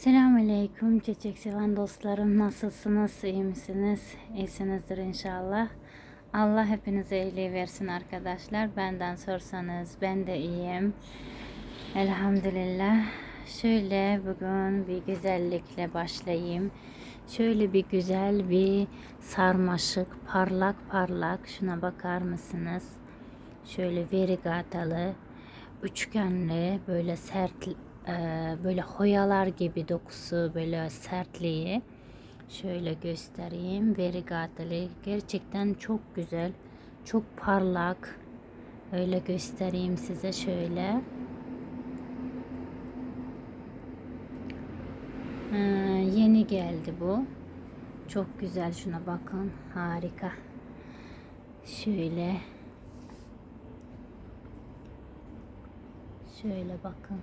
Selamünaleyküm çiçek seven dostlarım. Nasılsınız? İyi misiniz? İyisinizdir inşallah. Allah hepinize iyiliği versin arkadaşlar. Benden sorsanız ben de iyiyim. Elhamdülillah. Şöyle bugün bir güzellikle başlayayım. Şöyle bir güzel bir sarmaşık parlak parlak şuna bakar mısınız? Şöyle verigatalı üçgenli böyle sert böyle hoyalar gibi dokusu böyle sertliği şöyle göstereyim. Verigatalı gerçekten çok güzel çok parlak. Öyle göstereyim size şöyle. Ee, yeni geldi bu. Çok güzel. Şuna bakın. Harika. Şöyle. Şöyle bakın.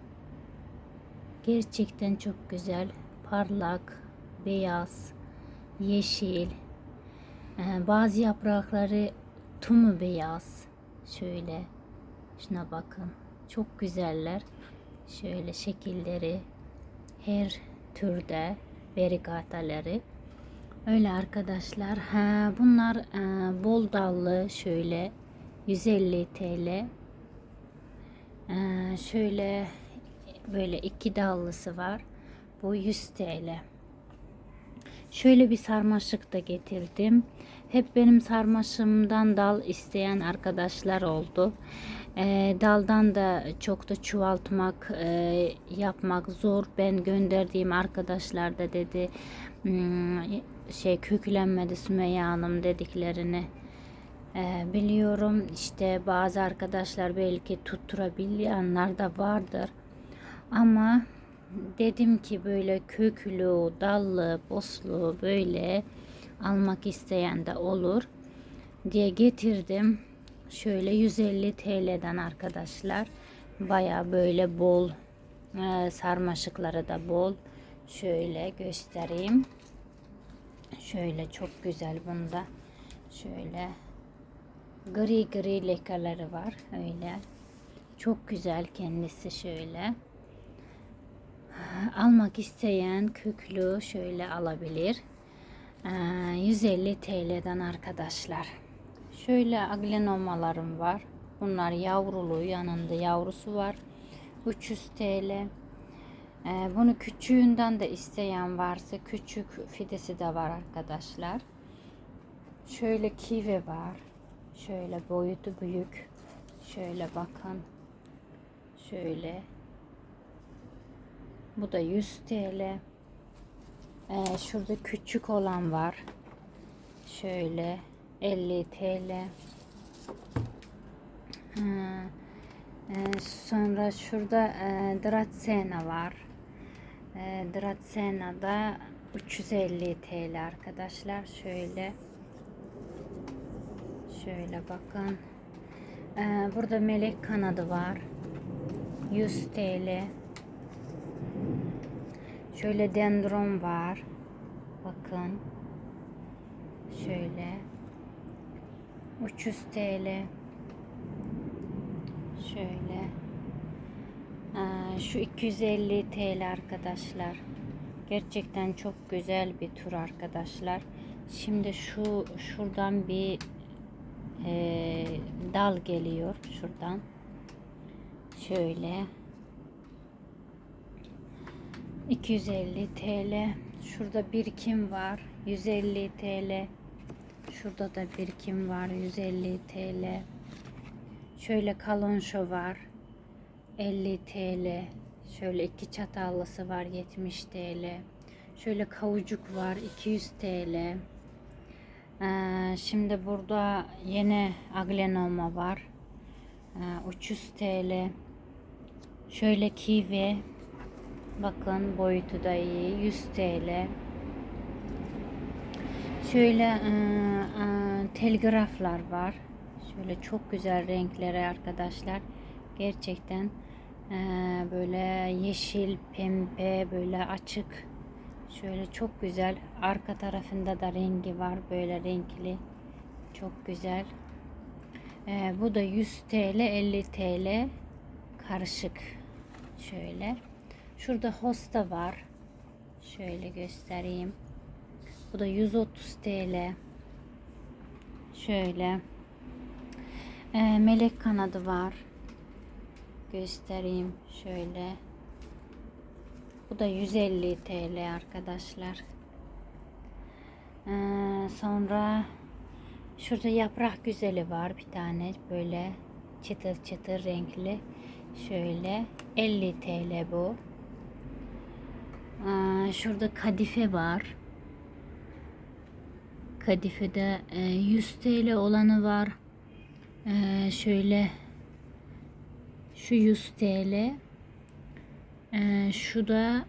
Gerçekten çok güzel. Parlak, beyaz, yeşil. Ee, bazı yaprakları tumu beyaz. Şöyle. Şuna bakın. Çok güzeller. Şöyle şekilleri her türde verigataları. Öyle arkadaşlar. Ha, bunlar e, bol dallı şöyle 150 TL ee, şöyle böyle iki dallısı var. Bu 100 TL. Şöyle bir sarmaşık da getirdim. Hep benim sarmaşımdan dal isteyen arkadaşlar oldu. Ee, daldan da çok da çoğaltmak, e, yapmak zor. Ben gönderdiğim arkadaşlar da dedi hmm, şey köklenmedi Sümeyye Hanım dediklerini ee, biliyorum işte bazı arkadaşlar belki tutturabilenler de vardır. Ama dedim ki böyle köklü, dallı, boslu böyle almak isteyen de olur diye getirdim. Şöyle 150 TL'den arkadaşlar. Baya böyle bol e, sarmaşıkları da bol. Şöyle göstereyim. Şöyle çok güzel bunda. Şöyle gri gri lekeleri var öyle. Çok güzel kendisi şöyle. Almak isteyen köklü şöyle alabilir. 150 TL'den arkadaşlar. Şöyle aglenomalarım var. Bunlar yavrulu yanında yavrusu var. 300 TL. Bunu küçüğünden de isteyen varsa küçük fidesi de var arkadaşlar. Şöyle kivi var. Şöyle boyutu büyük. Şöyle bakın. Şöyle. Bu da 100 TL. Ee, şurada küçük olan var. Şöyle 50 TL. Ee, e, sonra şurada e, Dratsena var. E, Dratsena da 350 TL arkadaşlar. Şöyle Şöyle bakın. Ee, burada melek kanadı var. 100 TL. Şöyle dendron var. Bakın. Şöyle. 300 TL. Şöyle. Ee, şu 250 TL arkadaşlar. Gerçekten çok güzel bir tur arkadaşlar. Şimdi şu şuradan bir e, dal geliyor şuradan. Şöyle 250 TL. Şurada birikim var. 150 TL. Şurada da birikim var. 150 TL. Şöyle kalonşo var. 50 TL. Şöyle iki çatallısı var. 70 TL. Şöyle kavucuk var. 200 TL. Ee, şimdi burada yine aglenoma var. Ee, 300 TL. Şöyle kivi. Bakın boyutu da iyi. 100 TL. Şöyle e, e, telgraflar var. Şöyle çok güzel renkleri arkadaşlar. Gerçekten e, böyle yeşil, pembe, böyle açık Şöyle çok güzel. Arka tarafında da rengi var. Böyle renkli. Çok güzel. Ee, bu da 100 TL 50 TL karışık. Şöyle. Şurada hosta var. Şöyle göstereyim. Bu da 130 TL. Şöyle. Ee, melek kanadı var. Göstereyim şöyle. Bu da 150 TL arkadaşlar. Ee, sonra şurada yaprak güzeli var bir tane böyle çıtır çıtır renkli. Şöyle 50 TL bu. Ee, şurada kadife var. Kadife'de e, 100 TL olanı var. Ee, şöyle şu 100 TL. Ee, şu da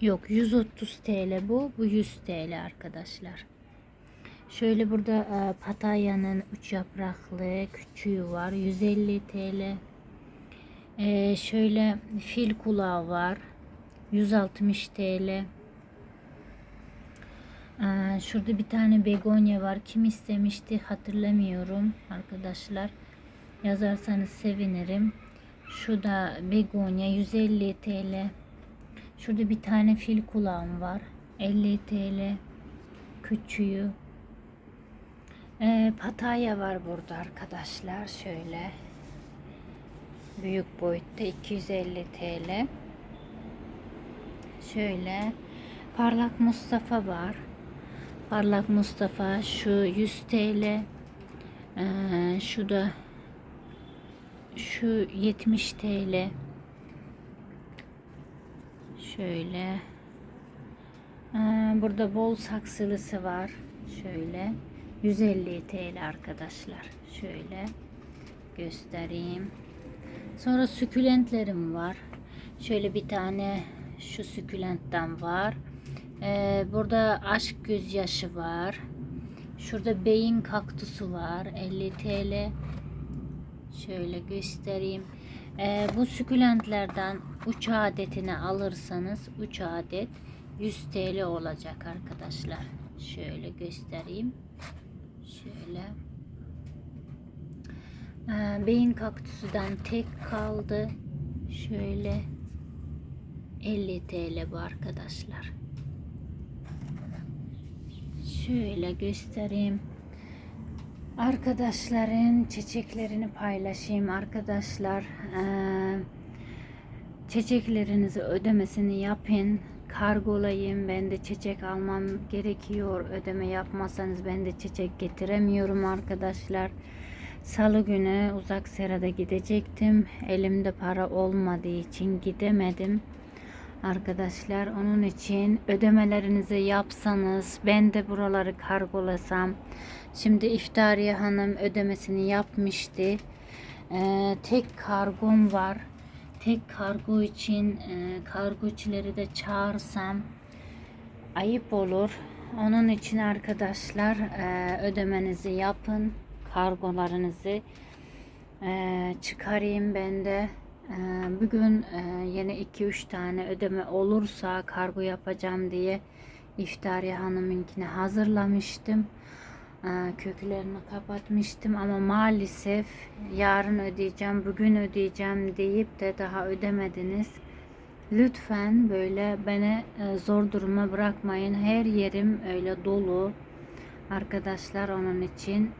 yok 130 TL bu. Bu 100 TL arkadaşlar. Şöyle burada e, Pataya'nın 3 yapraklı küçüğü var. 150 TL. Ee, şöyle fil kulağı var. 160 TL. Ee, şurada bir tane begonya var. Kim istemişti hatırlamıyorum arkadaşlar. Yazarsanız sevinirim. Şu da begonya 150 TL. Şurada bir tane fil kulağım var. 50 TL. Küçüğü. Ee, pataya var burada arkadaşlar. Şöyle. Büyük boyutta 250 TL. Şöyle. Parlak Mustafa var. Parlak Mustafa şu 100 TL. Ee, şu da şu 70 TL. Şöyle. Ee, burada bol saksılısı var. Şöyle. 150 TL arkadaşlar. Şöyle göstereyim. Sonra sükülentlerim var. Şöyle bir tane şu sükülentten var. Ee, burada aşk gözyaşı var. Şurada beyin kaktüsü var. 50 TL. Şöyle göstereyim. Ee, bu sükülentlerden 3 adetini alırsanız 3 adet 100 TL olacak arkadaşlar. Şöyle göstereyim. Şöyle. Ee, beyin kaktüsüden tek kaldı. Şöyle 50 TL bu arkadaşlar. Şöyle göstereyim. Arkadaşların çiçeklerini paylaşayım arkadaşlar. Ee, çiçeklerinizi ödemesini yapın. Kargolayayım. Ben de çiçek almam gerekiyor. Ödeme yapmazsanız ben de çiçek getiremiyorum arkadaşlar. Salı günü uzak serada gidecektim. Elimde para olmadığı için gidemedim. Arkadaşlar onun için ödemelerinizi yapsanız ben de buraları kargolasam. Şimdi İftariye Hanım ödemesini yapmıştı. Ee, tek kargom var. Tek kargo için e, kargoçileri de çağırsam ayıp olur. Onun için arkadaşlar e, ödemenizi yapın. Kargolarınızı e, çıkarayım ben de. E, bugün e, yine 2-3 tane ödeme olursa kargo yapacağım diye İftariye Hanım'ınkini hazırlamıştım. E, köklerini kapatmıştım ama maalesef yarın ödeyeceğim, bugün ödeyeceğim deyip de daha ödemediniz. Lütfen böyle beni e, zor duruma bırakmayın. Her yerim öyle dolu. Arkadaşlar onun için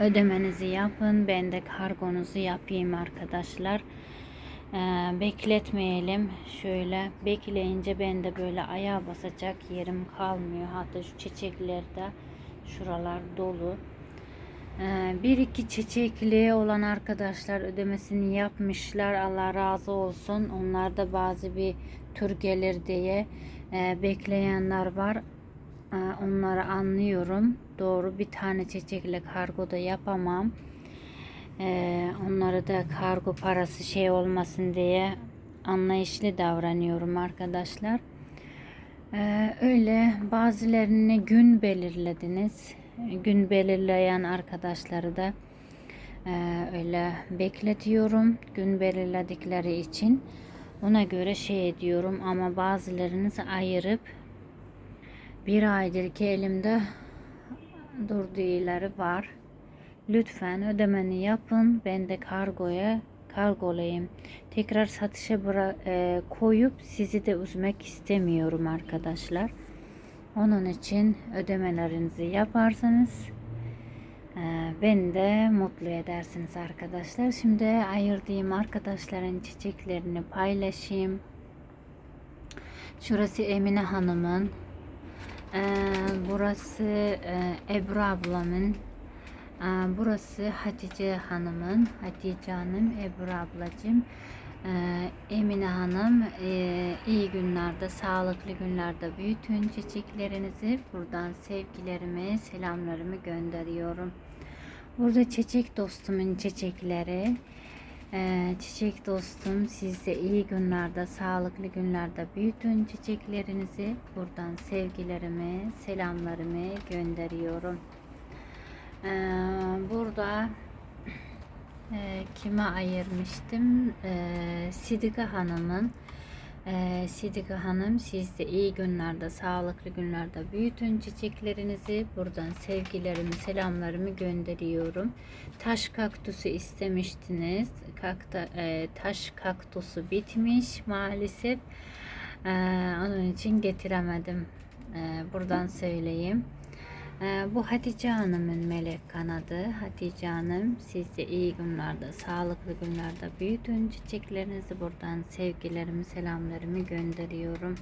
ödemenizi yapın. Ben de kargonuzu yapayım arkadaşlar. Ee, bekletmeyelim. Şöyle bekleyince ben de böyle ayağa basacak yerim kalmıyor. Hatta şu çiçeklerde şuralar dolu. Ee, bir iki çiçekli olan arkadaşlar ödemesini yapmışlar. Allah razı olsun. Onlar da bazı bir tur gelir diye e, bekleyenler var. E, onları anlıyorum. Doğru bir tane çiçekle kargo da yapamam. E, onları da kargo parası şey olmasın diye anlayışlı davranıyorum arkadaşlar. E, öyle bazılarını gün belirlediniz. Gün belirleyen arkadaşları da e, öyle bekletiyorum. Gün belirledikleri için ona göre şey ediyorum ama bazılarınızı ayırıp bir aydır ki elimde durduğu var. Lütfen ödemeni yapın. Ben de kargoya kargolayayım. Tekrar satışa bıra- e, koyup sizi de üzmek istemiyorum arkadaşlar. Onun için ödemelerinizi yaparsanız e, beni de mutlu edersiniz arkadaşlar. Şimdi ayırdığım arkadaşların çiçeklerini paylaşayım. Şurası Emine Hanım'ın. Ee, burası e, Ebru ablamın. Ee, burası Hatice Hanım'ın. Hatice Hanım, Ebru ablacığım. Ee, Emine Hanım e, iyi günlerde, sağlıklı günlerde büyütün çiçeklerinizi. Buradan sevgilerimi, selamlarımı gönderiyorum. Burada çiçek dostumun çiçekleri. Ee, çiçek dostum siz de iyi günlerde, sağlıklı günlerde büyütün çiçeklerinizi. Buradan sevgilerimi, selamlarımı gönderiyorum. Ee, burada e, kime ayırmıştım? Ee, Sidika Hanım'ın. Ee, Sidika Hanım siz de iyi günlerde, sağlıklı günlerde büyütün çiçeklerinizi. Buradan sevgilerimi, selamlarımı gönderiyorum. Taş kaktüsü istemiştiniz. Kakta, e, taş kaktüsü bitmiş maalesef. Ee, onun için getiremedim. Ee, buradan söyleyeyim. Ee, bu Hatice Hanım'ın melek kanadı. Hatice Hanım siz de iyi günlerde, sağlıklı günlerde büyütün çiçeklerinizi. Buradan sevgilerimi, selamlarımı gönderiyorum.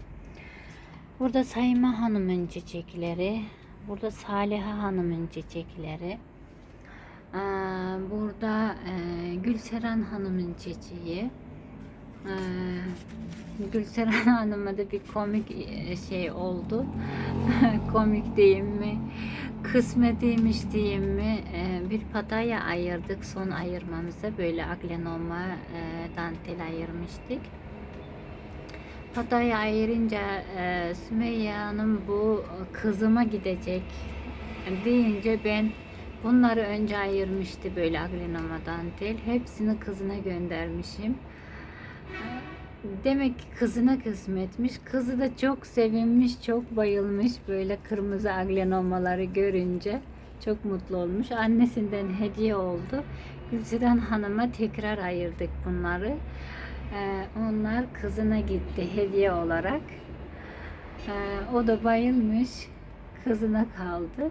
Burada Sayma Hanım'ın çiçekleri. Burada Saliha Hanım'ın çiçekleri. Ee, burada e, Gülseren Hanım'ın çiçeği. Ee, Gülseren Hanım'a da bir komik e, şey oldu. komik diyeyim mi? Kısmetiymiş diyeyim mi? Ee, bir pataya ayırdık. Son ayırmamıza böyle aglenoma e, dantel ayırmıştık. Pataya ayırınca e, Sümeyye Hanım bu kızıma gidecek deyince ben bunları önce ayırmıştı böyle aglenoma dantel. Hepsini kızına göndermişim. Demek ki kızına kısmetmiş. Kızı da çok sevinmiş, çok bayılmış böyle kırmızı aglenomaları görünce. Çok mutlu olmuş. Annesinden hediye oldu. Gülseren Hanım'a tekrar ayırdık bunları. Ee, onlar kızına gitti hediye olarak. Ee, o da bayılmış. Kızına kaldı.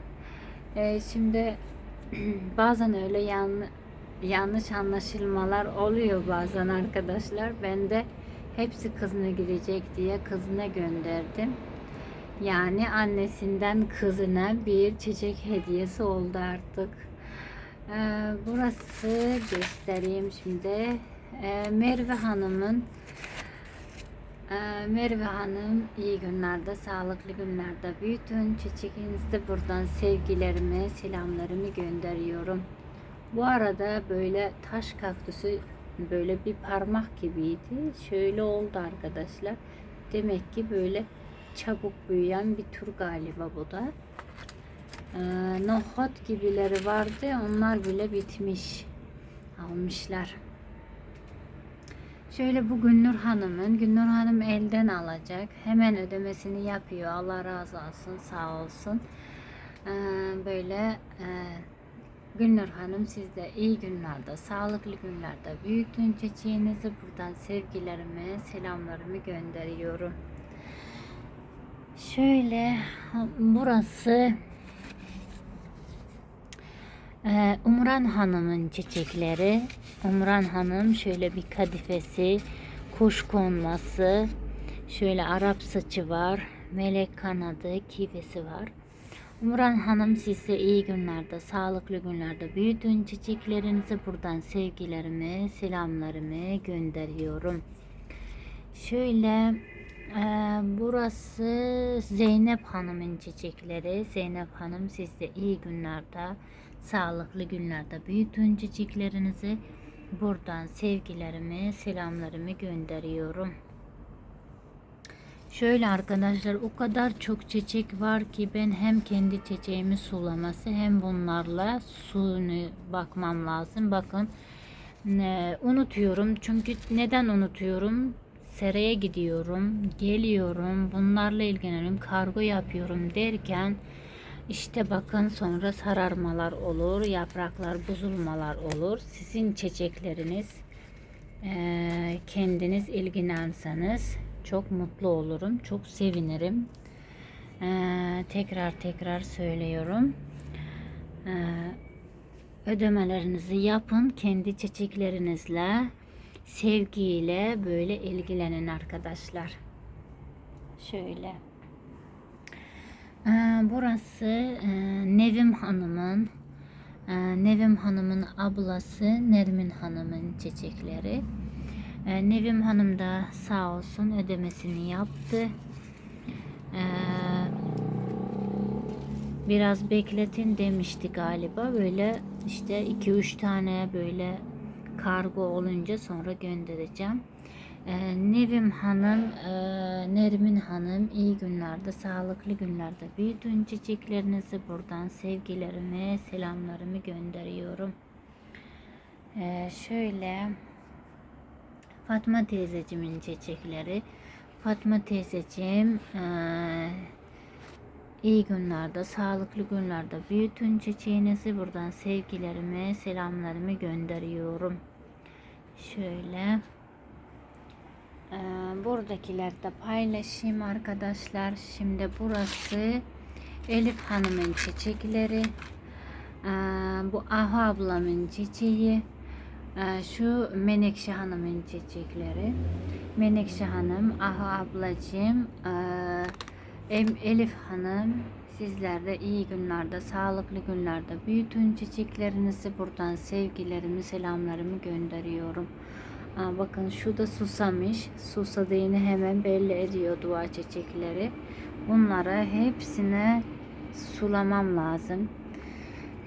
Ee, şimdi bazen öyle yan, yanlış anlaşılmalar oluyor bazen arkadaşlar. Ben de hepsi kızına gidecek diye kızına gönderdim. Yani annesinden kızına bir çiçek hediyesi oldu artık. Ee, burası göstereyim şimdi. Ee, Merve Hanım'ın ee, Merve Hanım iyi günlerde, sağlıklı günlerde büyütün. Çiçeğinizde buradan sevgilerimi, selamlarımı gönderiyorum. Bu arada böyle taş kaktüsü böyle bir parmak gibiydi. Şöyle oldu arkadaşlar. Demek ki böyle çabuk büyüyen bir tür galiba bu da. Ee, nohut gibileri vardı. Onlar bile bitmiş. Almışlar. Şöyle bu Günnur Hanım'ın. Günnur Hanım elden alacak. Hemen ödemesini yapıyor. Allah razı olsun. Sağ olsun. Ee, böyle e, Gülnur Hanım siz de iyi günlerde, sağlıklı günlerde büyütün çiçeğinizi. Buradan sevgilerimi, selamlarımı gönderiyorum. Şöyle burası ee, Umran Hanım'ın çiçekleri. Umran Hanım şöyle bir kadifesi, kuş konması, şöyle Arap saçı var, melek kanadı, kivesi var. Umran Hanım size iyi günlerde, sağlıklı günlerde büyütün çiçeklerinizi buradan sevgilerimi, selamlarımı gönderiyorum. Şöyle e, burası Zeynep Hanım'ın çiçekleri. Zeynep Hanım size iyi günlerde, sağlıklı günlerde büyütün çiçeklerinizi. Buradan sevgilerimi, selamlarımı gönderiyorum. Şöyle arkadaşlar o kadar çok çiçek var ki ben hem kendi çiçeğimi sulaması hem bunlarla suyunu bakmam lazım. Bakın ne, unutuyorum çünkü neden unutuyorum? Seraya gidiyorum, geliyorum, bunlarla ilgileniyorum, kargo yapıyorum derken işte bakın sonra sararmalar olur, yapraklar bozulmalar olur. Sizin çiçekleriniz e, kendiniz ilgilenenseniz çok mutlu olurum. Çok sevinirim. E, tekrar tekrar söylüyorum. E, ödemelerinizi yapın. Kendi çiçeklerinizle sevgiyle böyle ilgilenin arkadaşlar. Şöyle. Ee, Burası e, Nevim Hanım'ın e, Nevim Hanım'ın ablası Nermin Hanım'ın çiçekleri. E, Nevim Hanım da sağ olsun ödemesini yaptı. E, Biraz bekletin demişti galiba. Böyle işte 2-3 tane böyle kargo olunca sonra göndereceğim. Ee, Nevim Hanım, e, Nermin Hanım iyi günlerde, sağlıklı günlerde büyütün çiçeklerinizi buradan sevgilerimi, selamlarımı gönderiyorum. Ee, şöyle Fatma teyzecimin çiçekleri. Fatma teyzeciğim eee İyi günlerde, sağlıklı günlerde büyütün çiçeğinizi buradan sevgilerimi, selamlarımı gönderiyorum. Şöyle ee, buradakiler de paylaşayım arkadaşlar. Şimdi burası Elif Hanım'ın çiçekleri. Ee, bu Ahu ablamın çiçeği. Ee, şu Menekşe Hanım'ın çiçekleri. Menekşe Hanım, Ahu ablacığım, Em- Elif Hanım sizler de iyi günlerde, sağlıklı günlerde büyütün çiçeklerinizi buradan sevgilerimi, selamlarımı gönderiyorum. Aa, bakın şu da susamış. Susadığını hemen belli ediyor dua çiçekleri. Bunları hepsine sulamam lazım.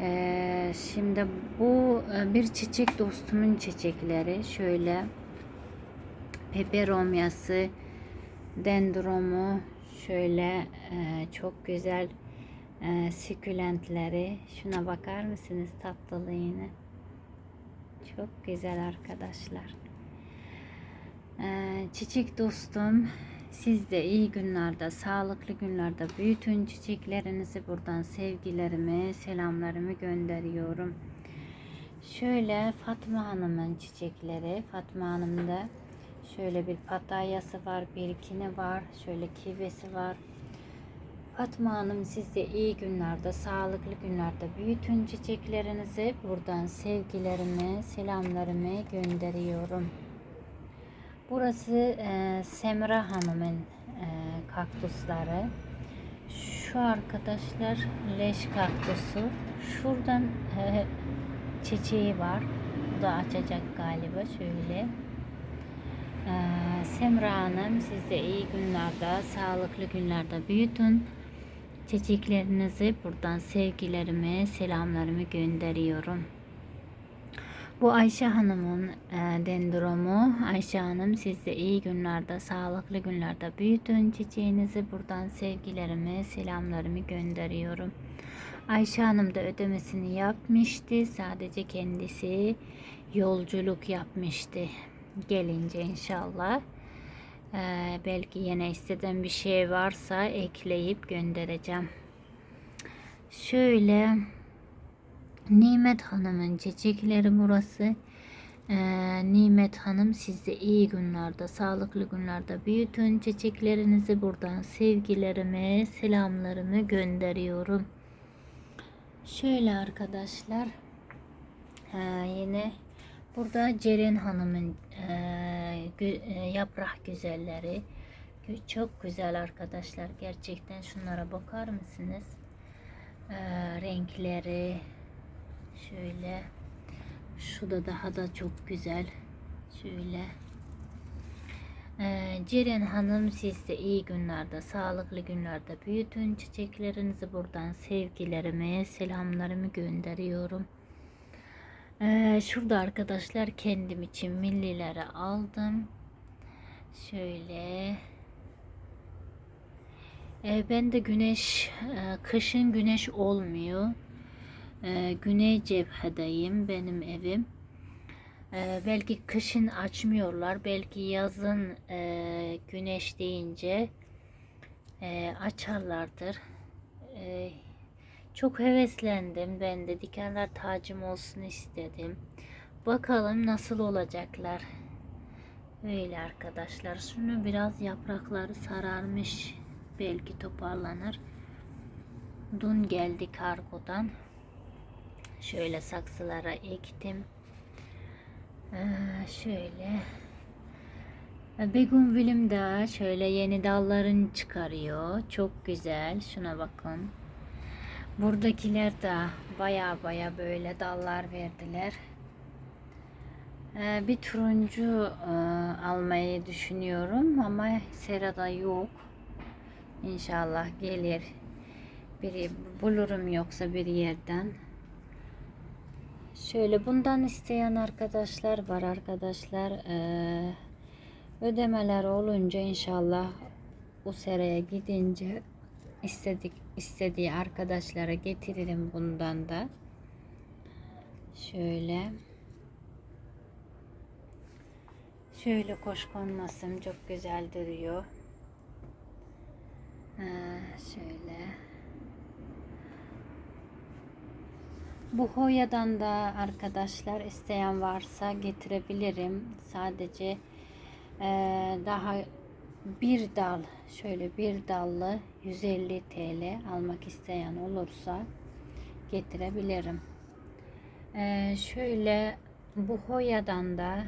Ee, şimdi bu e, bir çiçek dostumun çiçekleri. Şöyle peperomyası, dendromu, şöyle e, çok güzel e, sukulentleri. Şuna bakar mısınız tatlılığına? Çok güzel arkadaşlar. E, çiçek dostum siz de iyi günlerde, sağlıklı günlerde büyütün çiçeklerinizi buradan sevgilerimi, selamlarımı gönderiyorum. Şöyle Fatma Hanım'ın çiçekleri. Fatma Hanım da Şöyle bir patatyası var, birikini var, şöyle kivesi var. Fatma Hanım siz de iyi günlerde, sağlıklı günlerde büyütün çiçeklerinizi. Buradan sevgilerimi, selamlarımı gönderiyorum. Burası e, Semra Hanım'ın e, kaktüsleri. Şu arkadaşlar leş kaktüsü. Şuradan e, çiçeği var. Bu da açacak galiba şöyle. Ee, Semra Hanım siz de iyi günlerde, sağlıklı günlerde büyütün. Çiçeklerinizi buradan sevgilerimi, selamlarımı gönderiyorum. Bu Ayşe Hanım'ın e, dendromu. Ayşe Hanım siz de iyi günlerde, sağlıklı günlerde büyütün. Çiçeğinizi buradan sevgilerimi, selamlarımı gönderiyorum. Ayşe Hanım da ödemesini yapmıştı. Sadece kendisi yolculuk yapmıştı gelince inşallah. Ee, belki yine istediğim bir şey varsa ekleyip göndereceğim. Şöyle Nimet Hanım'ın çiçekleri burası. Ee, Nimet Hanım siz de iyi günlerde, sağlıklı günlerde büyütün çiçeklerinizi buradan sevgilerimi, selamlarımı gönderiyorum. Şöyle arkadaşlar ee, yine Burada Ceren Hanım'ın e, gü, e, yaprak güzelleri. Çok güzel arkadaşlar. Gerçekten şunlara bakar mısınız? E, renkleri şöyle. Şu da daha da çok güzel. Şöyle. E, Ceren Hanım siz de iyi günlerde, sağlıklı günlerde büyütün çiçeklerinizi buradan sevgilerimi, selamlarımı gönderiyorum. Ee, şurada arkadaşlar kendim için millileri aldım. Şöyle. Ee, ben de güneş, e, kışın güneş olmuyor. Ee, güney cephedeyim benim evim. Ee, belki kışın açmıyorlar. Belki yazın e, güneş deyince e, açarlardır. E, çok heveslendim. Ben de dikenler tacım olsun istedim. Bakalım nasıl olacaklar. Öyle arkadaşlar. Şunu biraz yaprakları sararmış. Belki toparlanır. Dün geldi kargodan. Şöyle saksılara ektim. Ee, şöyle. Begonvilim de şöyle yeni dallarını çıkarıyor. Çok güzel. Şuna bakın. Buradakiler de baya baya böyle dallar verdiler. Ee, bir turuncu e, almayı düşünüyorum ama serada yok. İnşallah gelir. Biri bulurum yoksa bir yerden. Şöyle bundan isteyen arkadaşlar var arkadaşlar. Ee, ödemeler olunca inşallah o seraya gidince istedik istediği arkadaşlara getiririm bundan da. Şöyle. Şöyle koşkonmasım çok güzel duruyor. Ee, şöyle. Bu Hoya'dan da arkadaşlar isteyen varsa getirebilirim. Sadece e, daha bir dal şöyle bir dallı 150 TL almak isteyen olursa getirebilirim. E, şöyle bu Hoya'dan da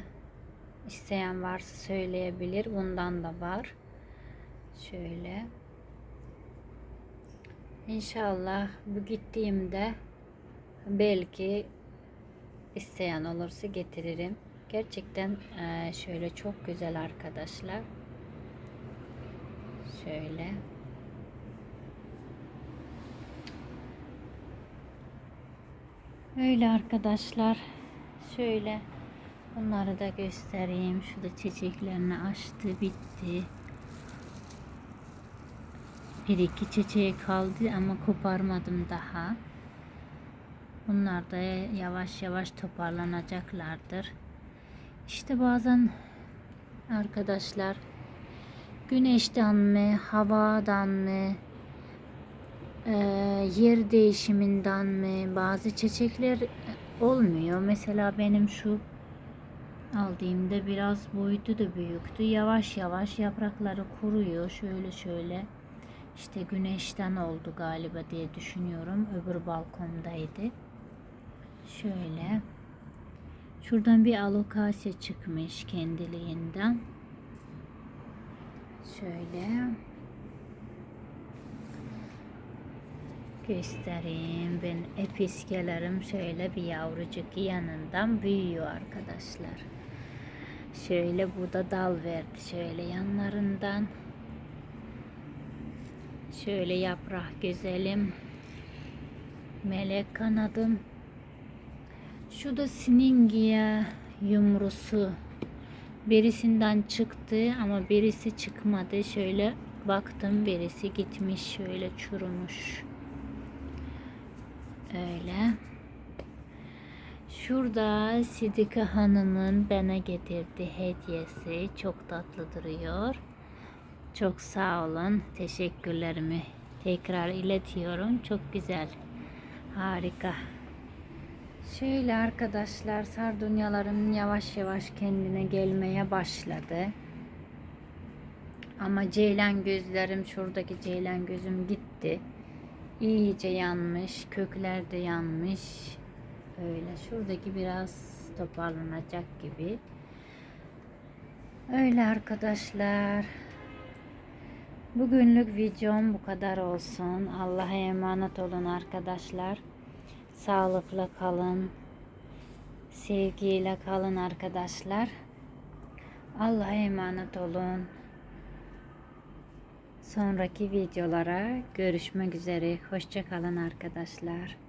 isteyen varsa söyleyebilir. Bundan da var. Şöyle. İnşallah bu gittiğimde belki isteyen olursa getiririm. Gerçekten e, şöyle çok güzel arkadaşlar. Şöyle. Öyle arkadaşlar. Şöyle bunları da göstereyim. Şurada çiçeklerini açtı, bitti. Bir iki çiçeği kaldı ama koparmadım daha. Bunlar da yavaş yavaş toparlanacaklardır. İşte bazen arkadaşlar güneşten mi, havadan mı, e, yer değişiminden mi bazı çiçekler olmuyor. Mesela benim şu aldığımda biraz boyutu da büyüktü. Yavaş yavaş yaprakları kuruyor. Şöyle şöyle. İşte güneşten oldu galiba diye düşünüyorum. Öbür balkondaydı. Şöyle. Şuradan bir alokasya çıkmış kendiliğinden. Şöyle. Göstereyim. Ben episkelerim şöyle bir yavrucuk yanından büyüyor arkadaşlar. Şöyle bu da dal verdi şöyle yanlarından. Şöyle yaprak güzelim. Melek kanadım. Şu da siningiya yumrusu. Birisinden çıktı ama birisi çıkmadı. Şöyle baktım birisi gitmiş şöyle çürümüş. Öyle. Şurada Sidika Hanım'ın bana getirdiği hediyesi çok tatlı duruyor. Çok sağ olun. Teşekkürlerimi tekrar iletiyorum. Çok güzel. Harika. Şöyle arkadaşlar sardunyalarım yavaş yavaş kendine gelmeye başladı. Ama ceylan gözlerim şuradaki ceylan gözüm gitti. İyice yanmış. Kökler de yanmış. Öyle şuradaki biraz toparlanacak gibi. Öyle arkadaşlar. Bugünlük videom bu kadar olsun. Allah'a emanet olun arkadaşlar. Sağlıklı kalın. Sevgiyle kalın arkadaşlar. Allah'a emanet olun. Sonraki videolara görüşmek üzere. Hoşçakalın arkadaşlar.